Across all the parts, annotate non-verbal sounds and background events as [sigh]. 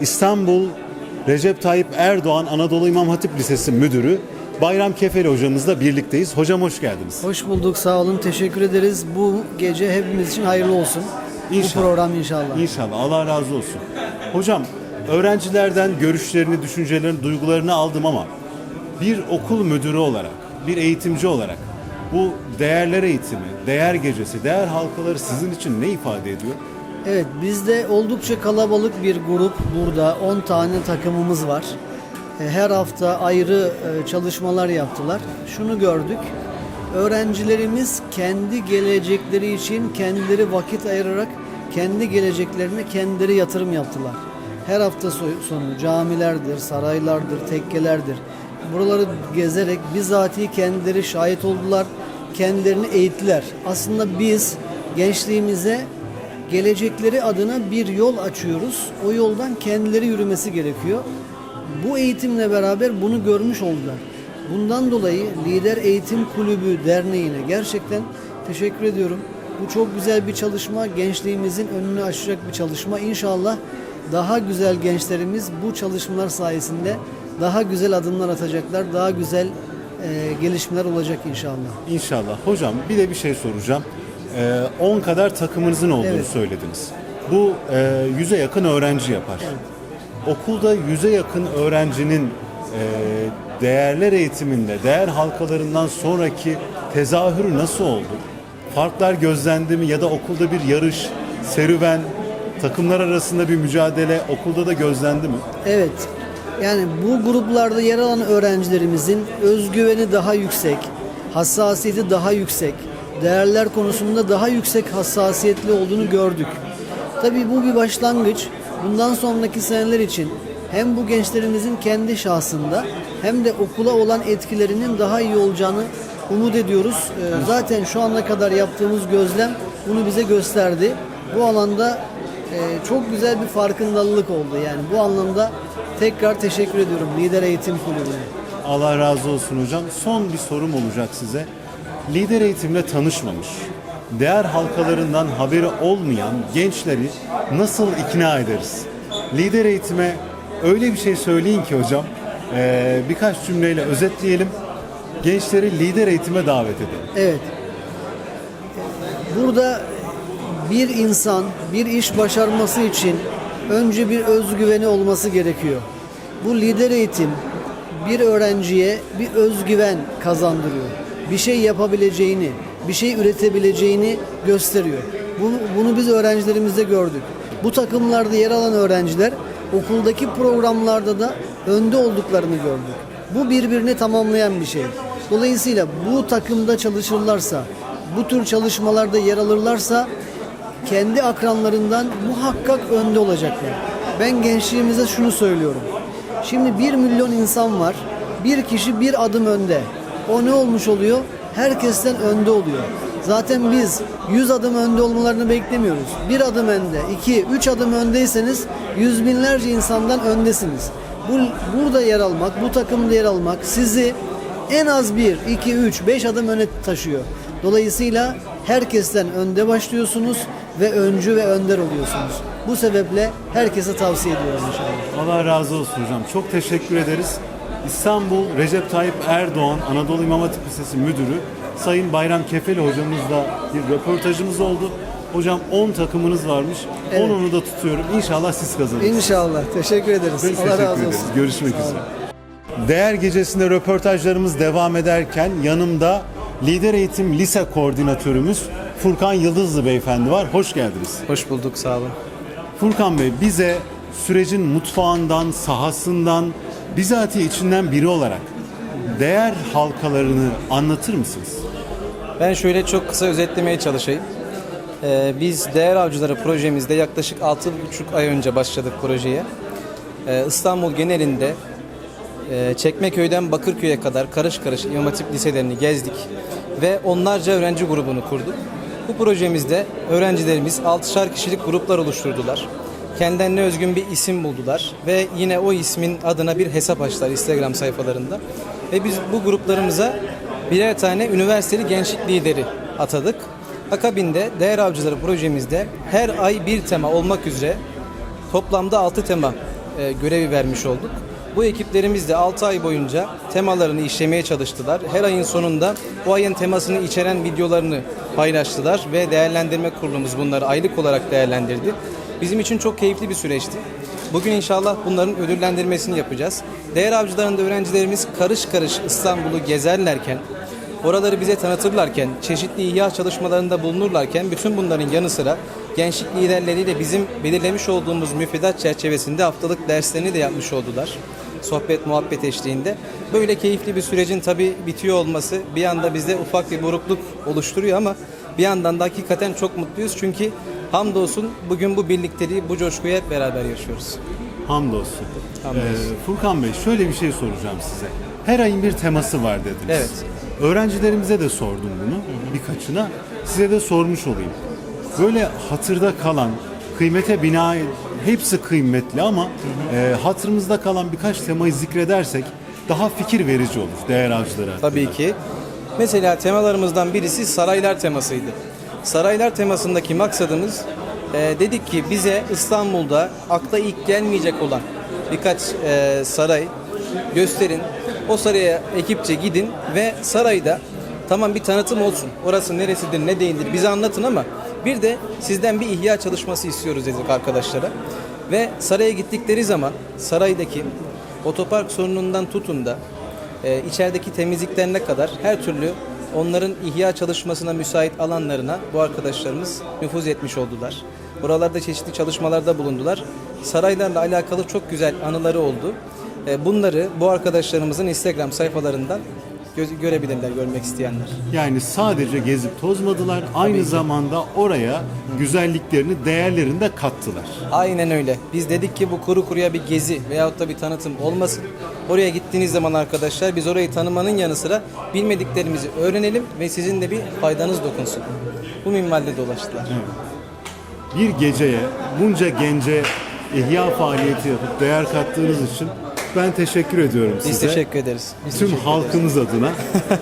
İstanbul Recep Tayyip Erdoğan Anadolu İmam Hatip Lisesi Müdürü Bayram Kefeli hocamızla birlikteyiz. Hocam hoş geldiniz. Hoş bulduk, sağ olun, teşekkür ederiz. Bu gece hepimiz için hayırlı olsun. İnşallah. Bu program inşallah. İnşallah Allah razı olsun. Hocam öğrencilerden görüşlerini, düşüncelerini, duygularını aldım ama bir okul müdürü olarak, bir eğitimci olarak bu değerler eğitimi, değer gecesi, değer halkaları sizin için ne ifade ediyor? Evet, bizde oldukça kalabalık bir grup burada. 10 tane takımımız var. E, Her hafta ayrı e, çalışmalar yaptılar. Şunu gördük. Öğrencilerimiz kendi gelecekleri için kendileri vakit ayırarak kendi geleceklerine kendileri yatırım yaptılar. Her hafta so- sonu camilerdir, saraylardır, tekkelerdir. Buraları gezerek bizatihi kendileri şahit oldular, kendilerini eğittiler. Aslında biz gençliğimize gelecekleri adına bir yol açıyoruz. O yoldan kendileri yürümesi gerekiyor. Bu eğitimle beraber bunu görmüş oldular. Bundan dolayı Lider Eğitim Kulübü Derneği'ne gerçekten teşekkür ediyorum. Bu çok güzel bir çalışma, gençliğimizin önünü açacak bir çalışma. İnşallah daha güzel gençlerimiz bu çalışmalar sayesinde daha güzel adımlar atacaklar, daha güzel e, gelişmeler olacak inşallah. İnşallah. Hocam bir de bir şey soracağım. Ee, 10 kadar takımınızın olduğunu Evet. söylediniz. Bu e, 100'e yakın öğrenci yapar. Okulda 100'e yakın öğrencinin e, değerler eğitiminde, değer halkalarından sonraki tezahürü nasıl oldu? Farklar gözlendi mi ya da okulda bir yarış, serüven, takımlar arasında bir mücadele okulda da gözlendi mi? Evet. Yani bu gruplarda yer alan öğrencilerimizin özgüveni daha yüksek, hassasiyeti daha yüksek, değerler konusunda daha yüksek hassasiyetli olduğunu gördük. Tabii bu bir başlangıç. Bundan sonraki seneler için hem bu gençlerimizin kendi şahsında hem de okula olan etkilerinin daha iyi olacağını umut ediyoruz. Ee, Zaten şu ana kadar yaptığımız gözlem bunu bize gösterdi. Bu alanda ee, çok güzel bir farkındalık oldu. Yani bu anlamda tekrar teşekkür ediyorum Lider Eğitim Kulübü'ne. Allah razı olsun hocam. Son bir sorum olacak size. Lider eğitimle tanışmamış, değer halkalarından haberi olmayan gençleri nasıl ikna ederiz? Lider eğitime öyle bir şey söyleyin ki hocam, birkaç cümleyle özetleyelim. Gençleri lider eğitime davet edelim. Evet. Burada bir insan bir iş başarması için önce bir özgüveni olması gerekiyor. Bu lider eğitim bir öğrenciye bir özgüven kazandırıyor. Bir şey yapabileceğini, bir şey üretebileceğini gösteriyor. Bunu, bunu biz öğrencilerimizde gördük. Bu takımlarda yer alan öğrenciler okuldaki programlarda da önde olduklarını gördük. Bu birbirini tamamlayan bir şey. Dolayısıyla bu takımda çalışırlarsa, bu tür çalışmalarda yer alırlarsa kendi akranlarından muhakkak önde olacaklar. Ben gençliğimize şunu söylüyorum. Şimdi bir milyon insan var. Bir kişi bir adım önde. O ne olmuş oluyor? Herkesten önde oluyor. Zaten biz 100 adım önde olmalarını beklemiyoruz. Bir adım önde, iki, üç adım öndeyseniz yüz binlerce insandan öndesiniz. Bu, burada yer almak, bu takımda yer almak sizi en az bir, iki, üç, beş adım öne taşıyor. Dolayısıyla herkesten önde başlıyorsunuz ve öncü ve önder oluyorsunuz. Bu sebeple herkese tavsiye ediyorum inşallah. Allah razı olsun hocam. Çok teşekkür ederiz. İstanbul Recep Tayyip Erdoğan Anadolu İmam Hatip Lisesi Müdürü Sayın Bayram Kefeli hocamızla bir röportajımız oldu. Hocam 10 takımınız varmış. Evet. 10'unu da tutuyorum. İnşallah siz kazanırsınız. İnşallah. Teşekkür ederiz. Biz Allah teşekkür razı ederiz. olsun. Görüşmek Sağ olun. üzere. Değer gecesinde röportajlarımız devam ederken yanımda Lider Eğitim Lise Koordinatörümüz Furkan Yıldızlı Beyefendi var. Hoş geldiniz. Hoş bulduk, sağ olun. Furkan Bey bize sürecin mutfağından, sahasından, bizatihi içinden biri olarak değer halkalarını anlatır mısınız? Ben şöyle çok kısa özetlemeye çalışayım. Ee, biz Değer Avcıları projemizde yaklaşık 6,5 ay önce başladık projeye. Ee, İstanbul genelinde e, Çekmeköy'den Bakırköy'e kadar karış karış İmam Hatip liselerini gezdik ve onlarca öğrenci grubunu kurduk. Bu projemizde öğrencilerimiz 6'şar kişilik gruplar oluşturdular. Kendilerine özgün bir isim buldular ve yine o ismin adına bir hesap açtılar Instagram sayfalarında. Ve biz bu gruplarımıza birer tane üniversiteli gençlik lideri atadık. Akabinde Değer Avcıları projemizde her ay bir tema olmak üzere toplamda 6 tema e, görevi vermiş olduk. Bu ekiplerimiz de 6 ay boyunca temalarını işlemeye çalıştılar. Her ayın sonunda o ayın temasını içeren videolarını paylaştılar ve değerlendirme kurulumuz bunları aylık olarak değerlendirdi. Bizim için çok keyifli bir süreçti. Bugün inşallah bunların ödüllendirmesini yapacağız. Değer avcılarında öğrencilerimiz karış karış İstanbul'u gezerlerken, oraları bize tanıtırlarken, çeşitli ihya çalışmalarında bulunurlarken bütün bunların yanı sıra gençlik liderleriyle bizim belirlemiş olduğumuz müfredat çerçevesinde haftalık derslerini de yapmış oldular. Sohbet, muhabbet eşliğinde. Böyle keyifli bir sürecin tabii bitiyor olması bir anda bizde ufak bir burukluk oluşturuyor ama bir yandan da hakikaten çok mutluyuz çünkü hamdolsun bugün bu birlikteliği, bu coşkuyu hep beraber yaşıyoruz. Hamdolsun. Hamdolsun. Ee, Furkan Bey şöyle bir şey soracağım size. Her ayın bir teması var dediniz. Evet. Öğrencilerimize de sordum bunu birkaçına. Size de sormuş olayım. Böyle hatırda kalan, kıymete bina hepsi kıymetli ama e, hatırımızda kalan birkaç temayı zikredersek daha fikir verici olur değer avcıları hakkında. Tabii ki. Mesela temalarımızdan birisi saraylar temasıydı. Saraylar temasındaki maksadımız e, dedik ki bize İstanbul'da akla ilk gelmeyecek olan birkaç e, saray gösterin. O saraya ekipçe gidin ve sarayda tamam bir tanıtım olsun. Orası neresidir ne değildir bize anlatın ama bir de sizden bir ihya çalışması istiyoruz dedik arkadaşlara. Ve saraya gittikleri zaman saraydaki otopark sorunundan tutun da e, içerideki temizliklerine kadar her türlü onların ihya çalışmasına müsait alanlarına bu arkadaşlarımız nüfuz etmiş oldular. Buralarda çeşitli çalışmalarda bulundular. Saraylarla alakalı çok güzel anıları oldu. E, bunları bu arkadaşlarımızın Instagram sayfalarından gö- görebilirler, görmek isteyenler. Yani sadece gezip tozmadılar, aynı zamanda oraya güzelliklerini, değerlerini de kattılar. Aynen öyle. Biz dedik ki bu kuru kuruya bir gezi veyahut da bir tanıtım olmasın. Oraya gittiğiniz zaman arkadaşlar biz orayı tanımanın yanı sıra bilmediklerimizi öğrenelim ve sizin de bir faydanız dokunsun. Bu minvalde dolaştılar. bir geceye bunca gence ihya faaliyeti yapıp değer kattığınız için ben teşekkür ediyorum Biz size. teşekkür ederiz. Biz Tüm teşekkür halkımız adına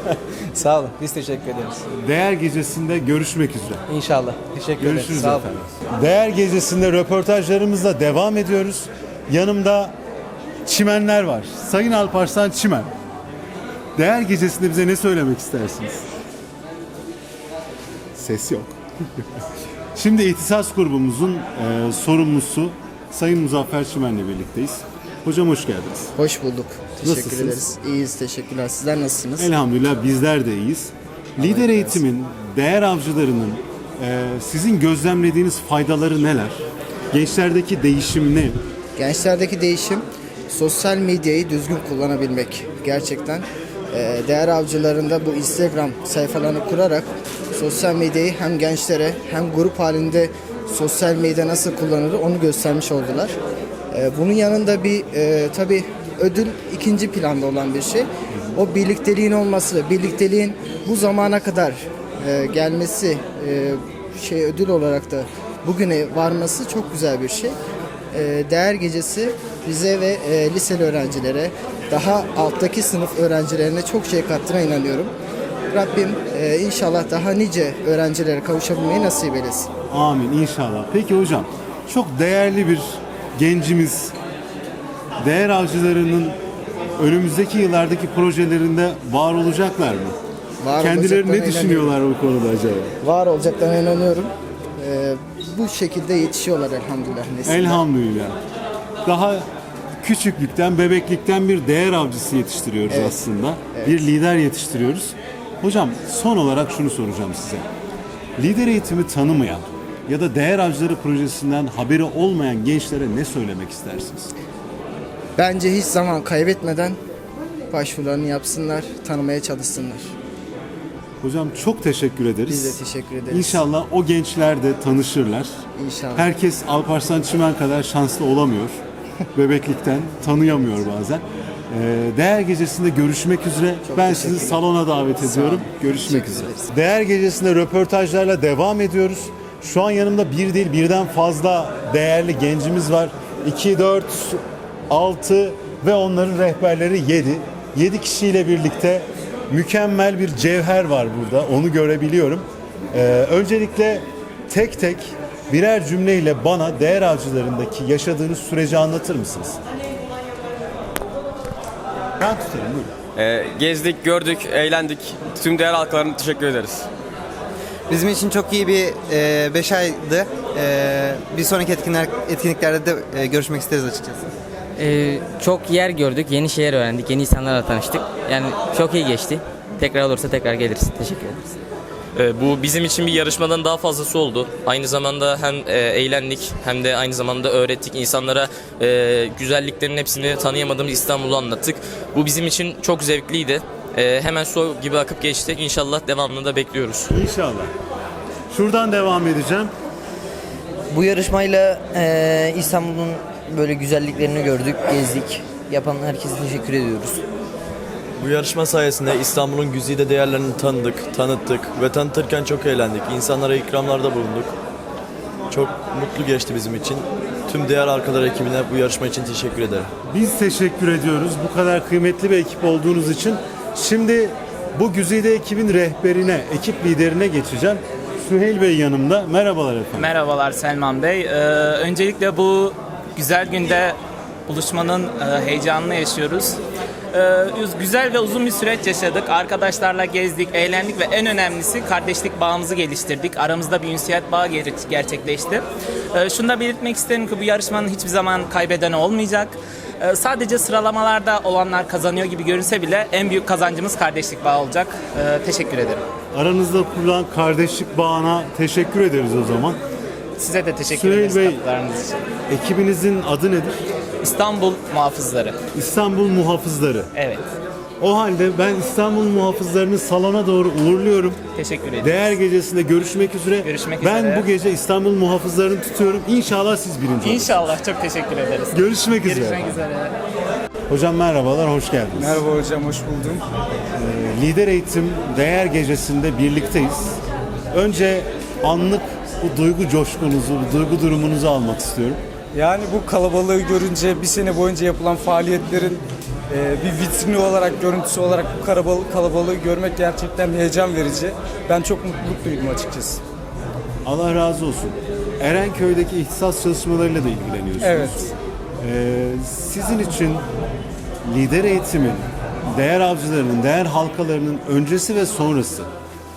[laughs] Sağ olun. Biz teşekkür ederiz. Değer Gecesi'nde görüşmek üzere. İnşallah. Teşekkür Görüşürüz ederiz. Sağ olun. efendim. Değer Gecesi'nde röportajlarımızla devam ediyoruz. Yanımda çimenler var. Sayın Alparslan Çimen. Değer Gecesi'nde bize ne söylemek istersiniz? Ses yok. [laughs] Şimdi İhtisas grubumuzun e, sorumlusu Sayın Muzaffer Çimen'le birlikteyiz. Hocam hoş geldiniz. Hoş bulduk. Teşekkür Nasılsınız? ederiz. İyiyiz, teşekkürler. Sizler nasılsınız? Elhamdülillah bizler de iyiyiz. Lider eğitimin, değer avcılarının e, sizin gözlemlediğiniz faydaları neler? Gençlerdeki değişim ne? Gençlerdeki değişim sosyal medyayı düzgün kullanabilmek. Gerçekten e, değer avcılarında bu Instagram sayfalarını kurarak sosyal medyayı hem gençlere hem grup halinde sosyal medya nasıl kullanılır onu göstermiş oldular. E, bunun yanında bir e, tabi ödül ikinci planda olan bir şey. O birlikteliğin olması, birlikteliğin bu zamana kadar e, gelmesi e, şey ödül olarak da bugüne varması çok güzel bir şey. E, değer gecesi bize ve e, liseli öğrencilere daha alttaki sınıf öğrencilerine çok şey kattığına inanıyorum. Rabbim e, inşallah daha nice öğrencilere kavuşabilmeyi nasip eylesin. Amin inşallah. Peki hocam çok değerli bir gencimiz değer avcılarının önümüzdeki yıllardaki projelerinde var olacaklar mı? Var Kendileri ne düşünüyorlar bu konuda acaba? Var olacaklarına inanıyorum. E, bu şekilde yetişiyorlar elhamdülillah. nesiller. Elhamdülillah. Daha küçüklükten, bebeklikten bir değer avcısı yetiştiriyoruz Evet. aslında. Bir lider yetiştiriyoruz. Hocam son olarak şunu soracağım size. Lider eğitimi tanımayan ya da değer avcıları projesinden haberi olmayan gençlere ne söylemek istersiniz? Bence hiç zaman kaybetmeden başvurularını yapsınlar, tanımaya çalışsınlar. Hocam çok teşekkür ederiz. Biz de teşekkür ederiz. İnşallah o gençler de tanışırlar. İnşallah. Herkes Alparslan Çimen kadar şanslı olamıyor. [laughs] Bebeklikten tanıyamıyor bazen. Ee, Değer Gecesi'nde görüşmek üzere. ben sizi salona davet ediyorum. Görüşmek üzere. Değer Gecesi'nde röportajlarla devam ediyoruz. Şu an yanımda bir değil birden fazla değerli gencimiz var. 2, 4, 6 ve onların rehberleri 7. 7 kişiyle birlikte mükemmel bir cevher var burada. Onu görebiliyorum. Ee, öncelikle tek tek birer cümleyle bana değer avcılarındaki yaşadığınız süreci anlatır mısınız? Ben tutarım buyurun. Ee, gezdik, gördük, eğlendik. Tüm değer halkalarına teşekkür ederiz. Bizim için çok iyi bir 5 aydı. E, bir sonraki etkinler, etkinliklerde de e, görüşmek isteriz açıkçası. Ee, çok yer gördük, yeni şeyler öğrendik, yeni insanlarla tanıştık. Yani çok iyi geçti. Tekrar olursa tekrar geliriz. Teşekkür ederiz. Ee, Bu bizim için bir yarışmadan daha fazlası oldu. Aynı zamanda hem e, eğlendik hem de aynı zamanda öğrettik. insanlara e, güzelliklerin hepsini tanıyamadığımız İstanbul'u anlattık. Bu bizim için çok zevkliydi. E, Hemen su gibi akıp geçti. İnşallah devamını da bekliyoruz. İnşallah. Şuradan devam edeceğim. Bu yarışmayla eee, İstanbul'un böyle güzelliklerini gördük, gezdik. Yapan herkese teşekkür ediyoruz. Bu yarışma sayesinde İstanbul'un güzide değerlerini tanıdık, tanıttık ve tanıtırken çok eğlendik. İnsanlara ikramlarda bulunduk. Çok mutlu geçti bizim için. Tüm değer arkalar ekibine bu yarışma için teşekkür ederim. Biz teşekkür ediyoruz bu kadar kıymetli bir ekip olduğunuz için. Şimdi bu güzide ekibin rehberine, ekip liderine geçeceğim. Süheyl Bey yanımda. Merhabalar efendim. Merhabalar Selman Bey. Ee, öncelikle bu güzel günde buluşmanın e, heyecanını yaşıyoruz. Ee, üz- güzel ve uzun bir süreç yaşadık. Arkadaşlarla gezdik, eğlendik ve en önemlisi kardeşlik bağımızı geliştirdik. Aramızda bir ünsiyet bağı ger- gerçekleşti. Ee, şunu da belirtmek isterim ki bu yarışmanın hiçbir zaman kaybedeni olmayacak. Ee, sadece sıralamalarda olanlar kazanıyor gibi görünse bile en büyük kazancımız kardeşlik bağı olacak. Ee, teşekkür ederim. Aranızda kurulan kardeşlik bağına teşekkür ederiz o zaman. Size de teşekkür Süheyl ederiz Bey. katkılarınız için. Ekibinizin adı nedir? İstanbul muhafızları. İstanbul Muhafızları. Evet. O halde ben İstanbul Muhafızlarını salona doğru uğurluyorum. Teşekkür ederim. Değer gecesinde görüşmek üzere. Görüşmek ben üzere. bu gece İstanbul Muhafızlarını tutuyorum. İnşallah siz birinci olursunuz. İnşallah çok teşekkür ederiz. Görüşmek üzere. Görüşmek üzere. Hocam merhabalar, hoş geldiniz. Merhaba hocam, hoş buldum. Lider Eğitim Değer Gecesi'nde birlikteyiz. Önce anlık bu duygu coşkunuzu, bu duygu durumunuzu almak istiyorum. Yani bu kalabalığı görünce bir sene boyunca yapılan faaliyetlerin e, bir vitrini olarak, görüntüsü olarak bu kalabalık, kalabalığı görmek gerçekten heyecan verici. Ben çok mutluluk duydum açıkçası. Allah razı olsun. Erenköy'deki ihtisas çalışmalarıyla da ilgileniyorsunuz. Evet. Ee, sizin için lider eğitimin, değer avcılarının, değer halkalarının öncesi ve sonrası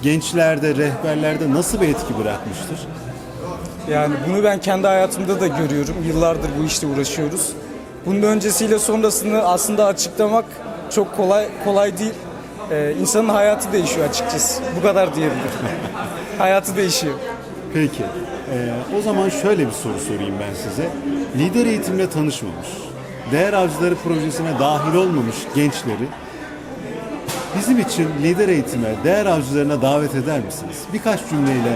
gençlerde, rehberlerde nasıl bir etki bırakmıştır? Yani bunu ben kendi hayatımda da görüyorum. Yıllardır bu işte uğraşıyoruz. Bunun öncesiyle sonrasını aslında açıklamak çok kolay kolay değil. Ee, insanın hayatı değişiyor açıkçası. Bu kadar diyebilirim. [laughs] hayatı değişiyor. Peki. Ee, o zaman şöyle bir soru sorayım ben size. Lider eğitimle tanışmamış, değer avcıları projesine dahil olmamış gençleri bizim için lider eğitime, değer avcılarına davet eder misiniz? Birkaç cümleyle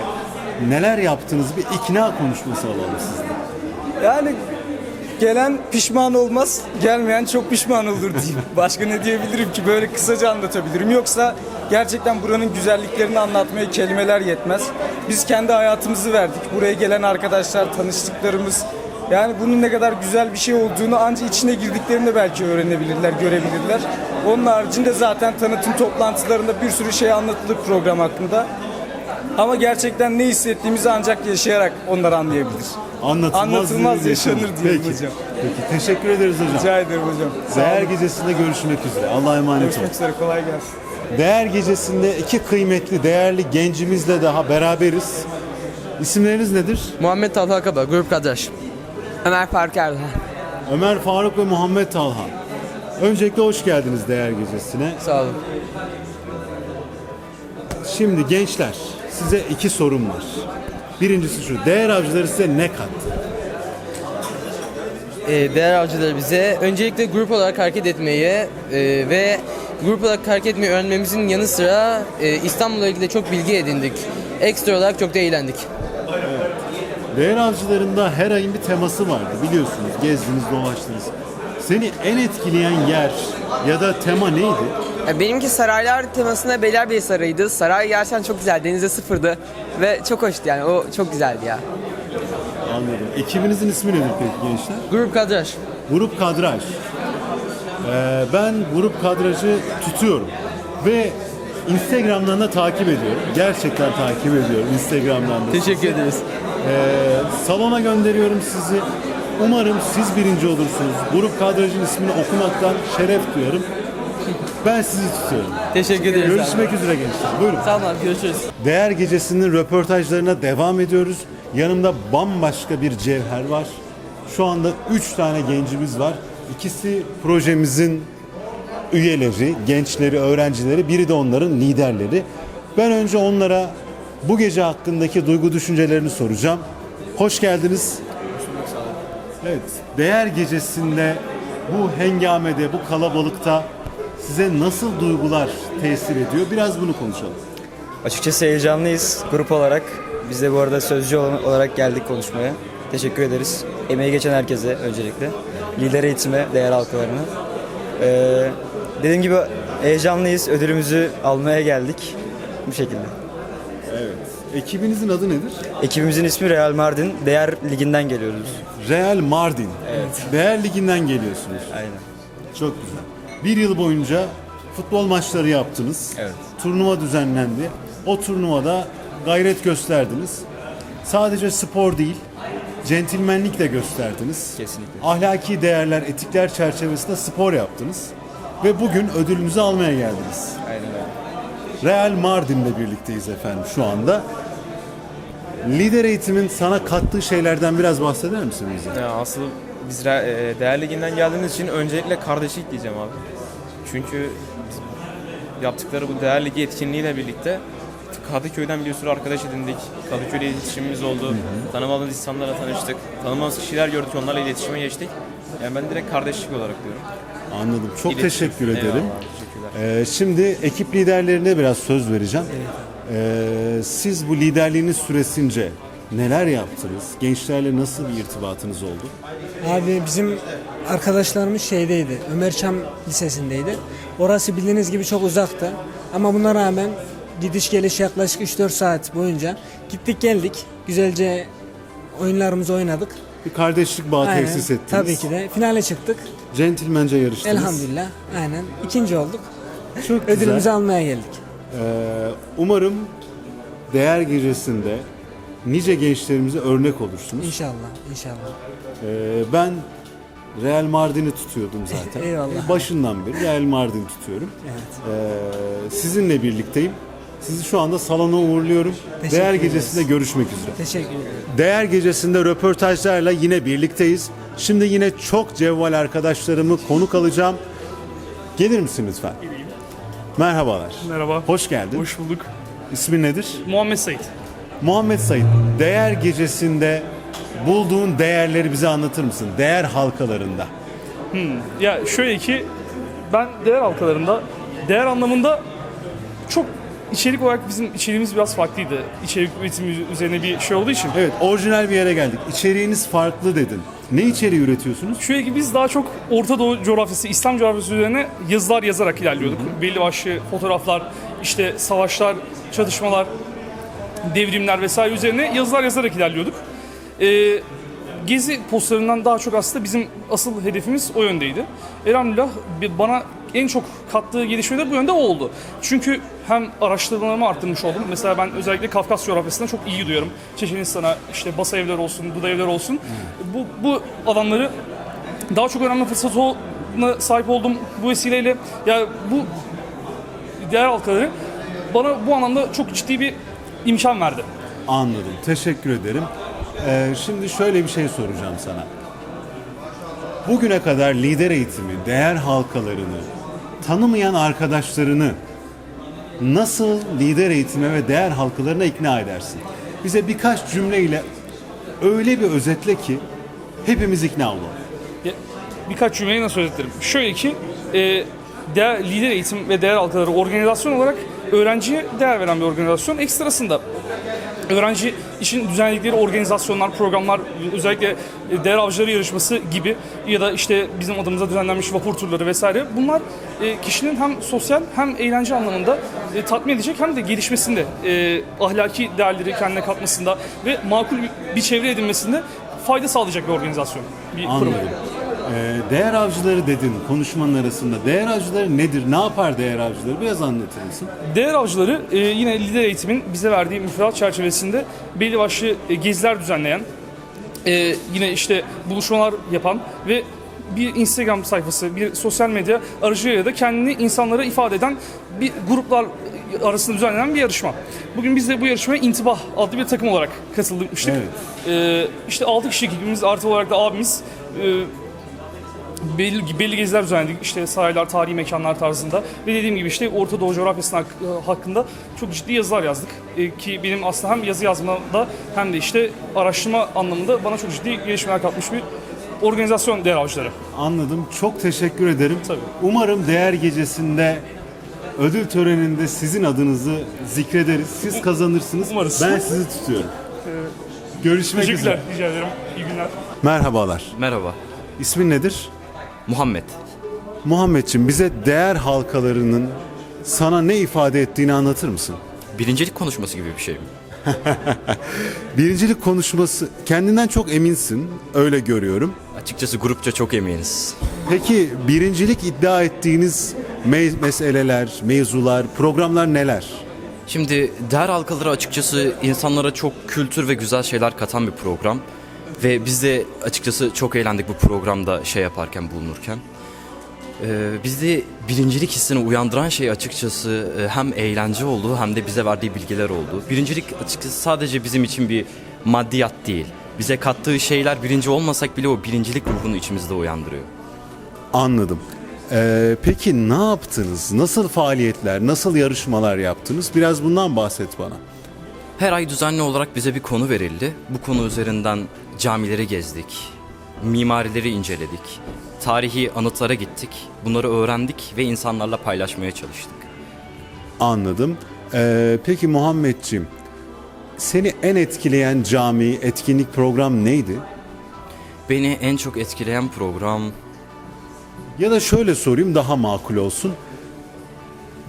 neler yaptığınızı bir ikna konuşması alalım sizden. Yani gelen pişman olmaz, gelmeyen çok pişman olur diyeyim. [laughs] Başka ne diyebilirim ki böyle kısaca anlatabilirim. Yoksa gerçekten buranın güzelliklerini anlatmaya kelimeler yetmez. Biz kendi hayatımızı verdik. Buraya gelen arkadaşlar, tanıştıklarımız yani bunun ne kadar güzel bir şey olduğunu ancak içine girdiklerinde belki öğrenebilirler, görebilirler. Onun haricinde zaten tanıtım toplantılarında bir sürü şey anlatılır program hakkında. Ama gerçekten ne hissettiğimizi ancak yaşayarak onlar anlayabilir. Anlatılmaz, Anlatılmaz, yaşanır diyelim Peki. hocam. Peki, teşekkür ederiz hocam. Rica ederim hocam. Sağ Değer. Gecesi'nde görüşmek üzere. Allah'a emanet olun. Görüşmek üzere. Kolay gelsin. Değer Gecesi'nde iki kıymetli, değerli gencimizle daha beraberiz. İsimleriniz nedir? Muhammed Talha Kaba, Grup Kadraş. Ömer Faruk Erdoğan. Ömer Faruk ve Muhammed Talha. Öncelikle hoş geldiniz Değer Gecesi'ne. Sağ olun. Şimdi gençler, size iki sorum var. Birincisi şu, değer avcıları size ne kattı? Ee, değer avcıları bize öncelikle grup olarak hareket etmeyi e, ve grup olarak hareket etmeyi öğrenmemizin yanı sıra e, İstanbul'la ilgili de çok bilgi edindik. Ekstra olarak çok da eğlendik. Değer avcılarında her ayın bir teması vardı biliyorsunuz. Gezdiniz, dolaştınız. Seni en etkileyen yer ya da tema neydi? Benimki saraylar temasında Beylerbeyi Sarayı'ydı. Saray gerçekten çok güzel, denize sıfırdı ve çok hoştu yani o çok güzeldi ya. Anladım. Ekibinizin ismi nedir peki gençler? Grup Kadraş. Grup Kadraj. Ee, ben Grup Kadraj'ı tutuyorum ve Instagram'dan da takip ediyorum. Gerçekten takip ediyorum Instagram'dan da. Teşekkür ederiz. salona gönderiyorum sizi. Umarım siz birinci olursunuz. Grup kadrajın ismini okumaktan şeref duyarım. Ben sizi tutuyorum. Teşekkür ederiz abi. Görüşmek üzere gençler. Buyurun. Sağ olun abi görüşürüz. Değer Gecesi'nin röportajlarına devam ediyoruz. Yanımda bambaşka bir cevher var. Şu anda 3 tane gencimiz var. İkisi projemizin üyeleri, gençleri, öğrencileri. Biri de onların liderleri. Ben önce onlara bu gece hakkındaki duygu düşüncelerini soracağım. Hoş geldiniz. Evet, Değer Gecesi'nde bu hengamede, bu kalabalıkta size nasıl duygular tesir ediyor? Biraz bunu konuşalım. Açıkçası heyecanlıyız grup olarak. Biz de bu arada sözcü olarak geldik konuşmaya. Teşekkür ederiz. Emeği geçen herkese öncelikle. Lider eğitime, değer halkalarına. Ee, dediğim gibi heyecanlıyız. Ödülümüzü almaya geldik. Bu şekilde. Evet. Ekibinizin adı nedir? Ekibimizin ismi Real Mardin. Değer Ligi'nden geliyoruz. Real Mardin. Evet. Değer Ligi'nden geliyorsunuz. Aynen. Çok güzel. Bir yıl boyunca futbol maçları yaptınız. Evet. Turnuva düzenlendi. O turnuvada gayret gösterdiniz. Sadece spor değil, centilmenlik de gösterdiniz. Kesinlikle. Ahlaki değerler, etikler çerçevesinde spor yaptınız. Ve bugün ödülünüzü almaya geldiniz. Aynen öyle. Real Mardin'le birlikteyiz efendim şu anda. Lider eğitimin sana kattığı şeylerden biraz bahseder misin bize? Ya asıl biz Re- e, Değer Ligi'nden geldiğimiz için öncelikle kardeşlik diyeceğim abi. Çünkü yaptıkları bu Değer Ligi etkinliğiyle birlikte Kadıköy'den bir sürü arkadaş edindik. Kadıköy'le iletişimimiz oldu. Tanımadığımız insanlarla tanıştık. Tanımadığımız kişiler gördük, onlarla iletişime geçtik. Yani ben direkt kardeşlik olarak diyorum. Anladım. Çok İletişim. teşekkür ederim. Eyvallah, teşekkürler. Ee, şimdi ekip liderlerine biraz söz vereceğim. Ee, siz bu liderliğiniz süresince neler yaptınız? Gençlerle nasıl bir irtibatınız oldu? Abi bizim arkadaşlarımız şeydeydi. Ömerçam Lisesi'ndeydi. Orası bildiğiniz gibi çok uzaktı. Ama buna rağmen gidiş geliş yaklaşık 3-4 saat boyunca gittik geldik. Güzelce oyunlarımızı oynadık. Bir kardeşlik bağı Aynen, tesis ettiniz. Tabii ki de. Finale çıktık. Centilmence yarıştınız. Elhamdülillah. Aynen. İkinci olduk. Çok güzel. Ödülümüzü almaya geldik. Ee, umarım değer gecesinde nice gençlerimize örnek olursunuz. İnşallah. İnşallah. Ee, ben Real Mardin'i tutuyordum zaten. [laughs] Eyvallah. Başından beri Real Mardin tutuyorum. Evet. Ee, sizinle birlikteyim. Sizi şu anda salona uğurluyorum. Teşekkür Değer ederiz. gecesinde görüşmek üzere. Teşekkür ederim. Değer gecesinde röportajlarla yine birlikteyiz. Şimdi yine çok cevval arkadaşlarımı konuk alacağım. Gelir misin lütfen? Merhabalar. Merhaba. Hoş geldin. Hoş bulduk. İsmin nedir? Muhammed Sait. Muhammed Said, değer gecesinde bulduğun değerleri bize anlatır mısın? Değer halkalarında. Hmm. Ya şöyle ki ben değer halkalarında değer anlamında çok içerik olarak bizim içeriğimiz biraz farklıydı. İçerik üretimi üzerine bir şey olduğu için. Evet, orijinal bir yere geldik. İçeriğiniz farklı dedin. Ne içeriği üretiyorsunuz? Şöyle ki biz daha çok Orta Doğu coğrafyası, İslam coğrafyası üzerine yazılar yazarak ilerliyorduk. Belli başlı fotoğraflar, işte savaşlar, çatışmalar, devrimler vesaire üzerine yazılar yazarak ilerliyorduk. Ee, gezi postlarından daha çok aslında bizim asıl hedefimiz o yöndeydi. Elhamdülillah bana en çok kattığı gelişme de bu yönde o oldu. Çünkü hem araştırmalarımı arttırmış oldum. Mesela ben özellikle Kafkas coğrafyasına çok iyi duyuyorum. Çeçenistan'a işte Basa evler olsun, Duda evler olsun. Bu, bu alanları daha çok öğrenme fırsatına sahip oldum bu vesileyle. Ya bu değer halkaları bana bu anlamda çok ciddi bir imkan verdi. Anladım. Teşekkür ederim. Ee, şimdi şöyle bir şey soracağım sana. Bugüne kadar lider eğitimi, değer halkalarını tanımayan arkadaşlarını nasıl lider eğitime ve değer halkalarına ikna edersin? Bize birkaç cümleyle öyle bir özetle ki hepimiz ikna olalım. Ya, birkaç cümleyi nasıl özetlerim? Şöyle ki e, değer, lider eğitim ve değer halkaları organizasyon olarak öğrenciye değer veren bir organizasyon. Ekstrasında öğrenci için düzenledikleri organizasyonlar, programlar, özellikle e, değer avcıları yarışması gibi ya da işte bizim adımıza düzenlenmiş vapur turları vesaire bunlar e, kişinin hem sosyal hem eğlence anlamında e, tatmin edecek hem de gelişmesinde, ahlaki değerleri kendine katmasında ve makul bir çevre edinmesinde fayda sağlayacak bir organizasyon, bir Anladım. kurum. Ee, değer avcıları dedin konuşmanın arasında. Değer avcıları nedir? Ne yapar değer avcıları? Biraz anlatır mısın? Değer avcıları e, yine lider eğitimin bize verdiği müfredat çerçevesinde belli başlı e, geziler düzenleyen, e, yine işte buluşmalar yapan ve bir Instagram sayfası, bir sosyal medya aracılığıyla da kendini insanlara ifade eden bir gruplar arasında düzenlenen bir yarışma. Bugün biz de bu yarışmaya İntibah adlı bir takım olarak katılmıştık. E, işte 6 kişi ekibimiz artı olarak da abimiz e, belli, belli geziler düzenledik. İşte saraylar, tarihi mekanlar tarzında. Ve dediğim gibi işte Orta Doğu coğrafyası hak- hakkında çok ciddi yazılar yazdık. Ee, ki benim aslında hem yazı yazmada hem de işte araştırma anlamında bana çok ciddi gelişmeler katmış bir organizasyon değer avcıları. Anladım. Çok teşekkür ederim. Tabii. Umarım değer gecesinde ödül töreninde sizin adınızı zikrederiz. Siz kazanırsınız. Umarız. Ben sizi tutuyorum. Görüşmek Teşekkürler, üzere. rica ederim. İyi günler. Merhabalar. Merhaba. İsmin nedir? Muhammed. Muhammedciğim bize değer halkalarının sana ne ifade ettiğini anlatır mısın? Birincilik konuşması gibi bir şey mi? [laughs] Birincilik konuşması kendinden çok eminsin. Öyle görüyorum. Açıkçası grupça çok eminiz. Peki birincilik iddia ettiğiniz me- meseleler, mevzular, programlar neler? Şimdi değer halkaları açıkçası insanlara çok kültür ve güzel şeyler katan bir program. Ve biz de açıkçası çok eğlendik bu programda şey yaparken bulunurken. Ee, bizde birincilik hissini uyandıran şey açıkçası e, hem eğlence oldu hem de bize verdiği bilgiler oldu. Birincilik açıkçası sadece bizim için bir maddiyat değil. Bize kattığı şeyler birinci olmasak bile o birincilik ruhunu içimizde uyandırıyor. Anladım. Ee, peki ne yaptınız? Nasıl faaliyetler, nasıl yarışmalar yaptınız? Biraz bundan bahset bana. Her ay düzenli olarak bize bir konu verildi. Bu konu üzerinden camileri gezdik, mimarileri inceledik, tarihi anıtlara gittik. Bunları öğrendik ve insanlarla paylaşmaya çalıştık. Anladım. Ee, peki Muhammedciğim, seni en etkileyen cami, etkinlik program neydi? Beni en çok etkileyen program Ya da şöyle sorayım daha makul olsun.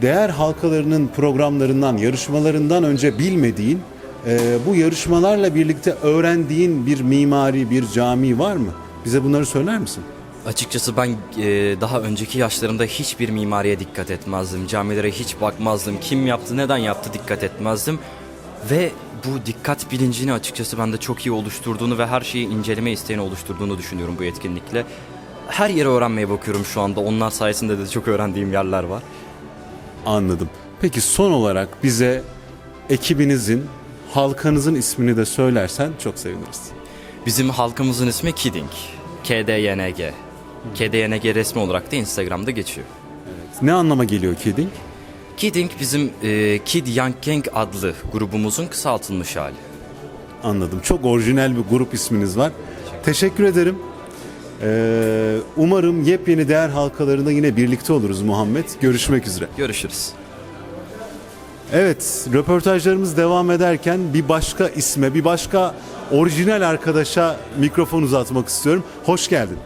Değer halkalarının programlarından, yarışmalarından önce bilmediğin, e, bu yarışmalarla birlikte öğrendiğin bir mimari, bir cami var mı? Bize bunları söyler misin? Açıkçası ben e, daha önceki yaşlarımda hiçbir mimariye dikkat etmezdim. Camilere hiç bakmazdım. Kim yaptı, neden yaptı dikkat etmezdim. Ve bu dikkat bilincini açıkçası bende çok iyi oluşturduğunu ve her şeyi inceleme isteğini oluşturduğunu düşünüyorum bu etkinlikle. Her yere öğrenmeye bakıyorum şu anda. Onlar sayesinde de çok öğrendiğim yerler var. Anladım. Peki son olarak bize ekibinizin, halkanızın ismini de söylersen çok seviniriz. Bizim halkımızın ismi Kidding. KDYNG. KDYNG resmi olarak da Instagram'da geçiyor. Ne anlama geliyor kidding? Kidding bizim e, Kid Young Gang adlı grubumuzun kısaltılmış hali. Anladım. Çok orijinal bir grup isminiz var. Teşekkür ederim. Ee, umarım yepyeni değer halkalarında yine birlikte oluruz Muhammed. Görüşmek üzere. Görüşürüz. Evet, röportajlarımız devam ederken bir başka isme, bir başka orijinal arkadaşa mikrofon uzatmak istiyorum. Hoş geldin.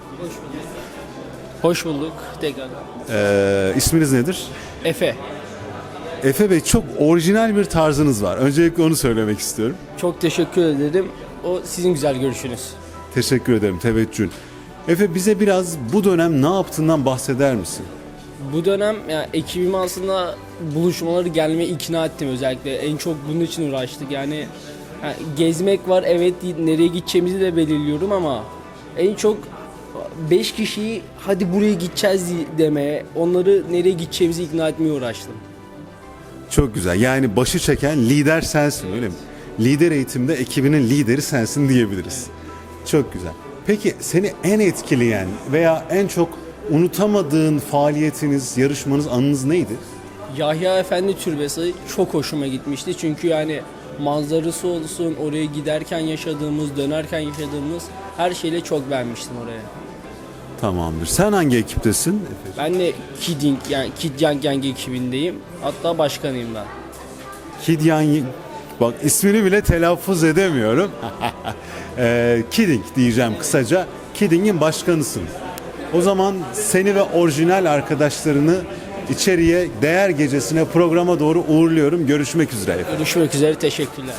Hoş bulduk tekrar. Ee, isminiz nedir? Efe. Efe Bey çok orijinal bir tarzınız var. Öncelikle onu söylemek istiyorum. Çok teşekkür ederim. O sizin güzel görüşünüz. Teşekkür ederim teveccühün. Efe bize biraz bu dönem ne yaptığından bahseder misin? Bu dönem yani ekibimi aslında buluşmaları gelmeye ikna ettim özellikle. En çok bunun için uğraştık. Yani, yani gezmek var evet nereye gideceğimizi de belirliyorum ama en çok 5 kişiyi hadi buraya gideceğiz demeye, onları nereye gideceğimizi ikna etmeye uğraştım. Çok güzel. Yani başı çeken lider sensin öyle mi? Lider eğitimde ekibinin lideri sensin diyebiliriz. Çok güzel. Peki seni en etkileyen veya en çok unutamadığın faaliyetiniz, yarışmanız, anınız neydi? Yahya Efendi Türbesi çok hoşuma gitmişti. Çünkü yani manzarası olsun, oraya giderken yaşadığımız, dönerken yaşadığımız her şeyle çok beğenmiştim oraya. Tamamdır. Sen hangi ekiptesin? Ben de Kidding yani Kid Young Gang ekibindeyim. Hatta başkanıyım ben. Kidyan bak ismini bile telaffuz edemiyorum. [laughs] ee, Kidding diyeceğim kısaca. Kidding'in başkanısın. O zaman seni ve orijinal arkadaşlarını içeriye değer gecesine programa doğru uğurluyorum. Görüşmek üzere. Görüşmek üzere, teşekkürler.